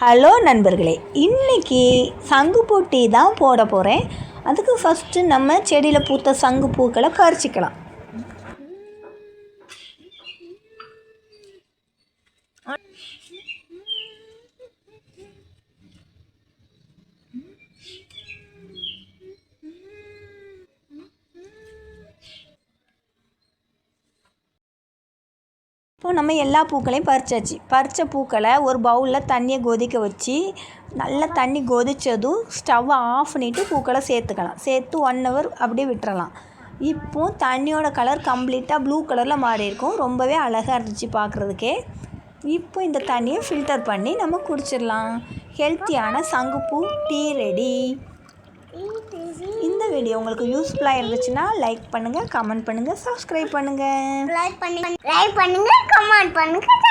Hello நண்பர்களே இன்னைக்கு சங்கு போட்டி தான் போட போகிறேன் அதுக்கு ஃபஸ்ட்டு நம்ம செடியில் பூத்த சங்கு பூக்களை பறிச்சிக்கலாம். இப்போ நம்ம எல்லா பூக்களையும் பறிச்சாச்சு. பறித்த பூக்களை ஒரு பவுலில் தண்ணியை கொதிக்க வச்சு நல்லா தண்ணி கொதித்ததும் ஸ்டவ்வை ஆஃப் பண்ணிவிட்டு பூக்களை சேர்த்துக்கலாம். சேர்த்து ஒன் ஹவர் அப்படியே விட்டுறலாம். இப்போ தண்ணியோட கலர் கம்ப்ளீட்டாக ப்ளூ கலரில் மாறி இருக்கும். ரொம்பவே அழகாக இருந்துச்சு பார்க்குறதுக்கே இப்போ இந்த தண்ணியை ஃபில்டர் பண்ணி நம்ம குடிச்சிடலாம். ஹெல்த்தியான சங்குப்பூ டீ ரெடி வீடியோ உங்களுக்கு யூஸ்ஃபுல்லாக இருந்துச்சுன்னா லைக் பண்ணுங்கள் கமெண்ட் பண்ணுங்கள் சப்ஸ்கிரைப் பண்ணுங்கள் லைக் பண்ணுங்க லைக் பண்ணுங்க கமெண்ட் பண்ணுங்க.